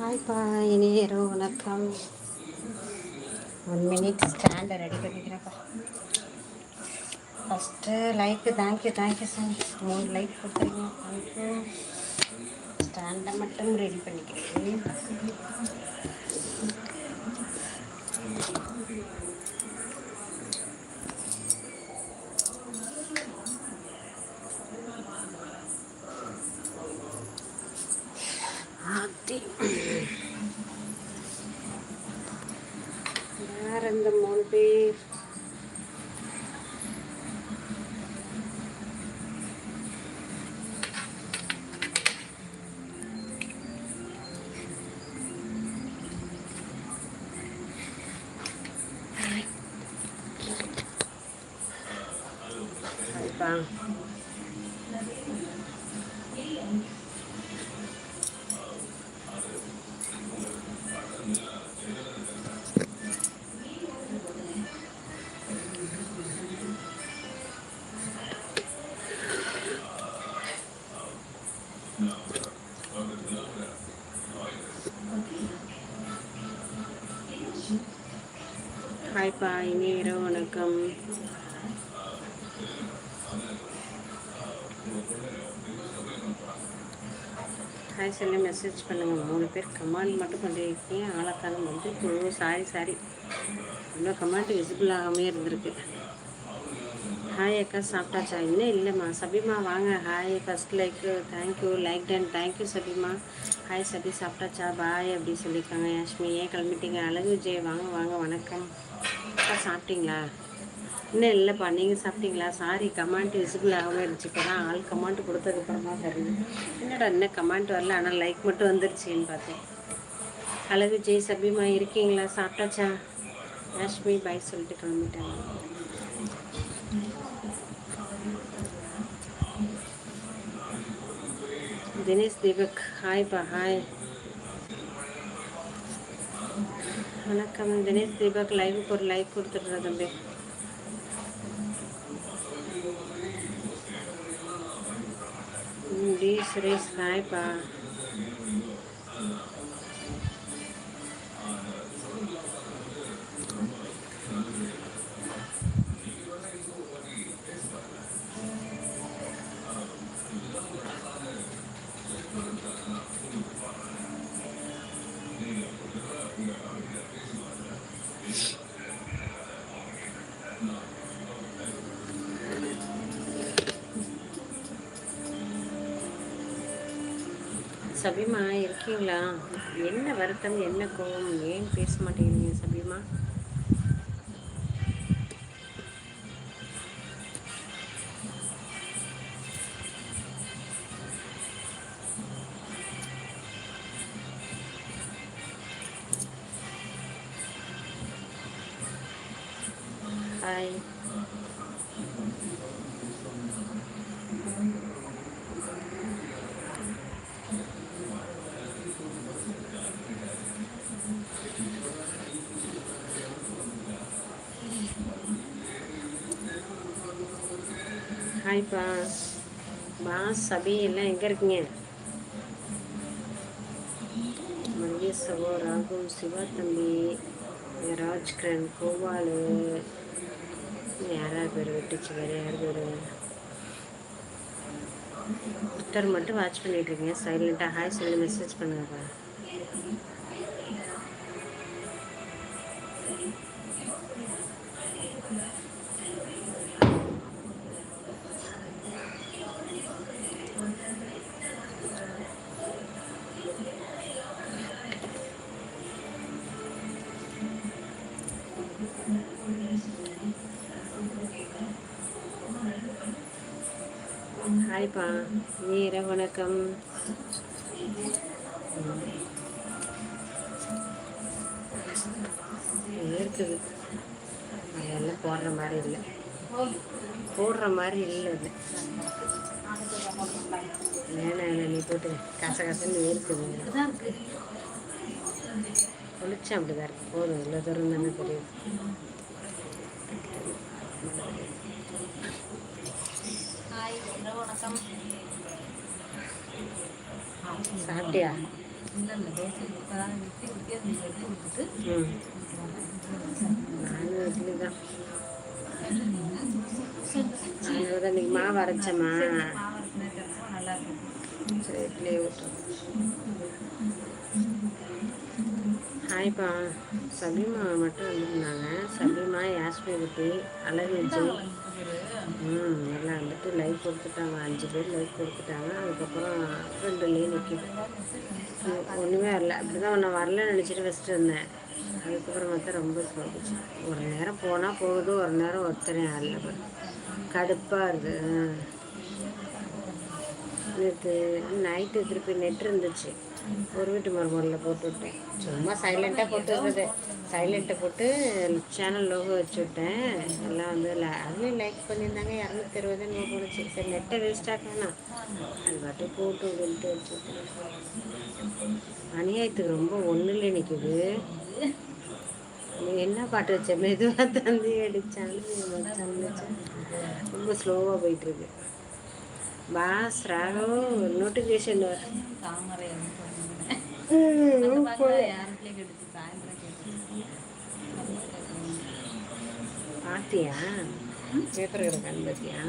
ஹாய்ப்பா இனியரோ வணக்கம். One minute ஸ்டாண்டை ரெடி பண்ணிக்கிறேன்ப்பா. First like thank you thank you sir மூணு லைக் கொடுத்துருங்க தேங்க்யூ ஸ்டாண்டை மட்டும் ரெடி பண்ணிக்கிறேன். பாய் இனி இரவு வணக்கம். ஹாய் சொல்லி மெசேஜ் பண்ணுங்கள் மூணு பேர் கமாண்ட் மட்டும் பண்ணியிருக்கீங்க ஆளக்காலம் வந்து இப்போ சாரி சாரி இவ்வளோ கமாண்ட் விசிபிள் ஆகாமே இருந்திருக்கு. ஹாய் அக்கா சாப்பிட்டாச்சா? இன்னும் இல்லைம்மா. சபிமா வாங்க. Hi first like thank you like done thank you சபிமா. Hi Sabi சாப்பிட்டாச்சா? பாய் அப்படி சொல்லியிருக்காங்க. யாஷ்மி ஏன் கிளம்பிட்டீங்க? அழகு விஜய் வாங்க வாங்க வணக்கம். அக்கா சாப்பிட்டீங்களா? இன்னும் இல்லைப்பா நீங்கள் சாப்பிட்டீங்களா? சாரி கமெண்ட் விசிபிள் ஆகாமல் இருந்துச்சு. இப்போ தான் ஆள் கமெண்ட் கொடுத்ததுக்கப்புறமா தெரியுது என்னடா இன்னும் கமெண்ட் வரல? ஆனால் லைக் மட்டும் வந்துருச்சுன்னு பார்த்தேன். அழகு ஜெய் சபிமா இருக்கீங்களா? சாப்பிட்டாச்சா? யாஷ்மி பாய் சொல்லிட்டு கிளம்பிட்டாங்க. தினேஷ் தீபக் ஹாய்ப்பா ஹாய் வணக்கம் தினேஷ் தீபக். லைவுக்கு ஒரு லைக் கொடுத்துட்றேன் தம்பி. ம், டி சுரேஷ் ஹாய்ப்பா சபிமா இருக்கீங்களா? என்ன வருத்தம் என்ன கோவம் ஏன் பேச மாட்டேங்கிறீங்க சபிமா? ஹாய் ஹாய்ப்பா பாஸ் சபி எல்லாம் எங்கே இருக்கீங்க? மங்கேசவோ ராகு சிவா தம்பி ராஜ்கிரண் கோபாலு யாராவது பேர் விட்டுச்சு வேறு யார் பேர்? ட்விட்டர் மட்டும் வாட்ச் பண்ணிட்டு இருக்கீங்க. சைலண்ட்டாக ஹாய் சொல்லி மெசேஜ் பண்ணுங்கப்பா. ஹாய்ப்பா வீர வணக்கம். இருக்குது அதெல்லாம் போடுற மாதிரி இல்லை. போடுற மாதிரி இல்லை இது வேணாம் வேணாம் நீ போட்டு கச கசன்னு இருக்குது குளிச்சா அப்படிதான் இருக்கு. போதும் இவ்வளோ தூரம் தானே தெரியும். ஹாய் வணக்கம். சாப்பிட்டியா? இல்லை இல்லை தோசை இப்போதான் விட்டு விட்டு நானும் இட்லி தான். அதனால தான் இன்னைக்கு மாவு அரைச்சம்மா. மாவு இருக்கிறப்போ நல்லா இருக்கும். சரி இட்லியே விட்டுரும் ஹாய்ப்பா சலீமா மட்டும் வந்திருந்தாங்க. சலீமா யாஸ்மி குட்டி அழகு விஜய் ம் எல்லாம் வந்துட்டு லைவ் கொடுத்துட்டாங்க. அஞ்சு பேர் லைவ் கொடுத்துட்டாங்க. அதுக்கப்புறம் ரெண்டுலேயே நிற்கிது ஒன்றுமே வரல. அப்படி தான் ஒன்று வரலன்னு நினச்சிட்டு வச்சுட்டு இருந்தேன். அதுக்கப்புறம் பார்த்தா ரொம்ப போகுச்சு ஒரு நேரம் போனால் போகுது ஒரு நேரம் ஒருத்தரே ஆடல கடுப்பாக இருக்குது நேற்று நைட்டு திருப்பி நெட் இருந்துச்சு. ஒரு வீட்டு மறுமுறையில் போட்டு விட்டேன். சும்மா சைலண்ட்டாக போட்டு விட்டது. சைலண்ட்டை போட்டு சேனல் லோகோ வச்சு விட்டேன். எல்லாம் வந்து அதுலேயும் லைக் பண்ணியிருந்தாங்க. இரநூத்தி இருபது போணுச்சு. சரி நெட்டை வேஸ்ட் வேணாம் அது பாட்டு போட்டு விட்டு வச்சு விட்டேன். அநியாயத்துக்கு ரொம்ப ஒன்றுல நிற்குது நீ என்ன பாட்டு வச்ச மெதுவாக தந்தி அடித்தாலும் ரொம்ப ஸ்லோவாக போயிட்டுருக்கு பாஸ் ராகவ் நோட்டிஃபிகேஷன் தாமரை பார்த்தியா பேப்பர் கிடக்கான்னு பார்த்தியா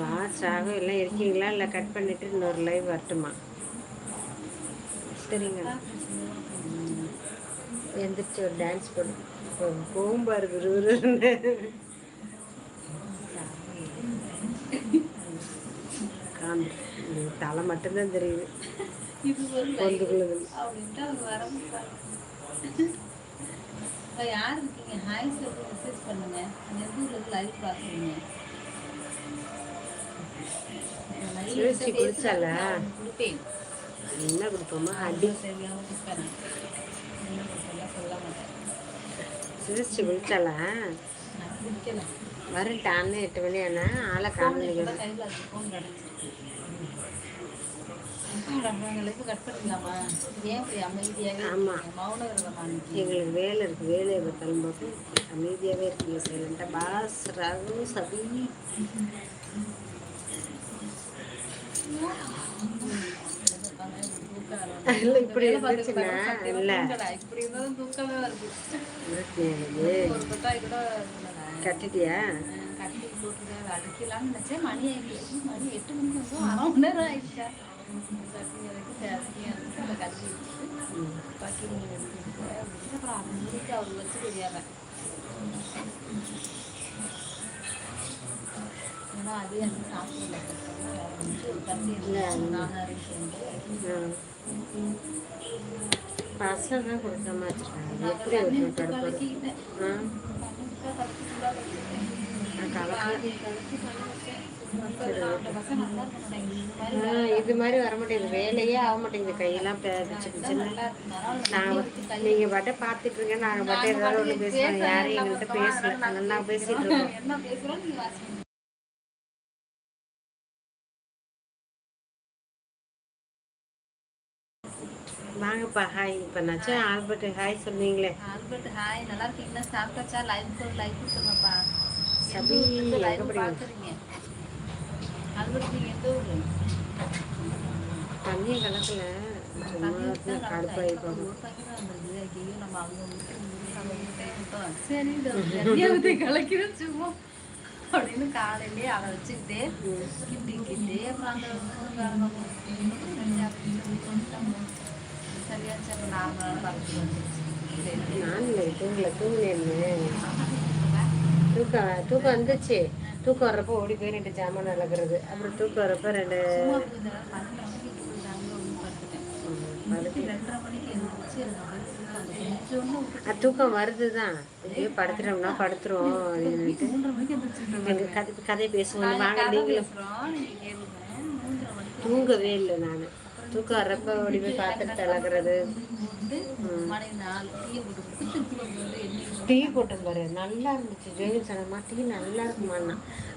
பாஸ் ராகவ் எல்லாம் இருக்கீங்களா? இல்லை கட் பண்ணிட்டு இன்னொரு லைவ் வரட்டுமா? சரிங்க. எந்திரிச்சு ஒரு டான்ஸ் பண்ணு போகும்பாரு விறுவிறுன்னு தலை மட்டும்தான் தெரியுது. இப்போ யார் இருக்கீங்க? ஹாய் சொல்லி மெசேஜ் பண்ணுங்க. இருந்து லைவ் பார்க்குறீங்க குடிச்சால என்ன கொடுப்போமா? அடி. சொல்ல மாட்டேன். குடிச்சாலா நான் குடிக்கல வரட்டான்னு எட்டு மணி ஆனா ஆளை காமிக்க? எங்களுக்கு வேலை இருக்கு. வேலையை பார்த்தாலும் பார்த்து அமைதியாகவே இருக்கீங்க சைலண்டாக பாஸ் ரகு சபி. இல்ல, இப்படி இருந்துச்சுன்னா, இல்ல. இப்படி இருந்தாலும் தூக்கமே வருது. கட்டிட்டியா? கட்டி போட்டு அடிக்கலாம்னு நினைச்சேன். மணி ஆயிடுச்சு. மணி எட்டு மணிக்கு வந்து அரை மணி நேரம் ஆயிடுச்சா? கட்டி எனக்கு அதை கட்டி. பாக்கி அப்புறம் மணிக்கு அவர் வச்சு தெரியாம. ஏன்னா அது எனக்கு சாப்பிடல. நானும் சொல்லிட்டு பசங்க தான் கொடுத்த மாதிரி இருக்காங்க எப்படி இது மாதிரி வர மாட்டேங்குது வேலையே ஆக மாட்டேங்குது. கையெல்லாம் பிச்சு பிச்சுன்னு. நான் நீங்க பாட்டை பார்த்துட்டு இருங்க. பாட்டை ஏதாவது ஒன்று பேசுறோம் யாரும் எங்கள்கிட்ட பேசல. நல்லா பேசிட்டு இருக்கோம். வாங்கப்பா ஹாய் இப்போ நாச்சும் ஆல்பர்ட் ஹாய் சொன்னீங்களே. ஆல்பர்ட் ஹாய் நல்லா இருக்கீங்களா சாப்பிட்டாச்சா லைவ் போடு லைவ் கொடுத்துருங்கப்பா சபி, லைவ் பார்க்குறீங்க ஆல்பர்ட் நீங்க எந்த ஊரு? தண்ணியை கலக்கல. சும்மா கடுப்பாகி போகும் கலக்கிறேன் சும்மா. அப்படின்னு காலையிலேயே அதை வச்சுக்கிட்டே கிண்டிக்கிட்டே அப்புறம் அந்த நார்மலான பறந்து வந்துருச்சு சரி நான் இல்லை தூங்கல தூங்கினேன்னு தூக்கம் தூக்கம் வந்துச்சு தூக்கம் வர்றப்போ ஓடி போய் ரெண்டு ஜாமான் அழகிறது அப்புறம் தூக்கம் வர்றப்ப ரெண்டு தூக்கம் வருது தான் படுத்துட்டோம்னா எங்கள் கதை கதை பேசுவோம் வாங்க நீங்களும் தூங்கவே இல்லை நான். தூக்கம் வர்றப்ப ஓடி போய் பார்த்துட்டு அழகிறது டீ போட்டேன் பாரு நல்லா இருந்துச்சு. ஜெயின் சொன்னம்மா டீ நல்லா இருக்குமாண்ணா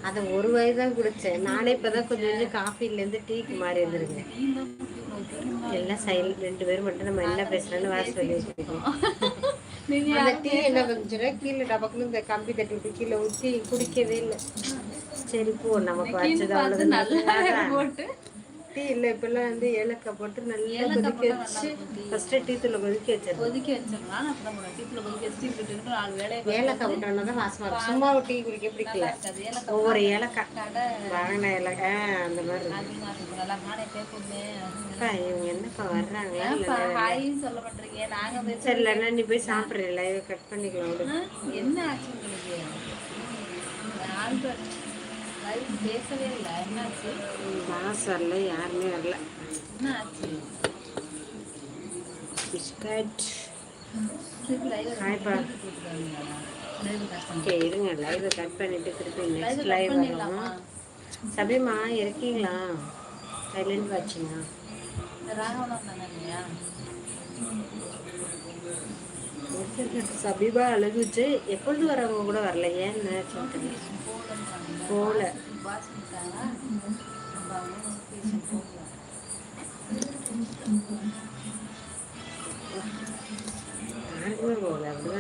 அதை ஒரு வயது தான் குடித்தேன் நானே இப்போ தான் கொஞ்சம் கொஞ்சம் காஃபிலேருந்து டீக்கு மாறி இருந்திருக்கேன். எல்லாம் சைலண்ட் ரெண்டு பேரும் மட்டும் நம்ம என்ன பேசுறோன்னு வாசி சொல்லி வச்சுருக்கோம். அந்த டீ என்ன பண்ணுச்சுன்னா கீழே டபக்குன்னு இந்த கம்பி தட்டி விட்டு கீழே ஊற்றி குடிக்கவே இல்லை. சரி போ நமக்கு வச்சது நல்லா போட்டு டீ இல்லை இப்பெல்லாம் வந்து ஏலக்காய் போட்டு நல்லா கொதிக்க வச்சு. First tea. தூளை கொதிக்க வச்சிருக்கோம் கொதிக்க வச்சிடலாம். அப்புறம் டீப்பில் கொதிக்க வச்சு விட்டுக்கிட்டு நாலு வேலையை ஏலக்காய் போட்டோன்னா தான் வாசமாக இருக்கும். சும்மா டீ குடிக்க பிடிக்கல ஒவ்வொரு ஏலக்காய். வாங்கின ஏலக்காய். அந்த மாதிரி இவங்க என்னப்பா ஹாயும் சொல்ல மாட்டீங்க நாங்க போய் சரி இல்லைன்னா நீ போய் சாப்பிட்ற லைவ் கட் பண்ணிக்கலாம் என்ன ஆச்சு உங்களுக்கு? பேசவே இல்லை. என்னாச்சு? வரல யாருமே வரல. என்ன ஆச்சு பிஸ்கட் ஹாய்ப்பா ஓகே இருங்க லைவை கட் பண்ணிட்டு திருப்பி நெக்ஸ்ட் லைவ் வரும். சபிமா இருக்கீங்களா? சைலண்ட் வாட்சிங்க இந்த ராகவனம் தானே இல்லையா சபீபா அழுகுச்சு எப்பொழுது வரவங்க கூட வரல ஏன்னு சொல்லிட்டு போல. போல அப்படிதான்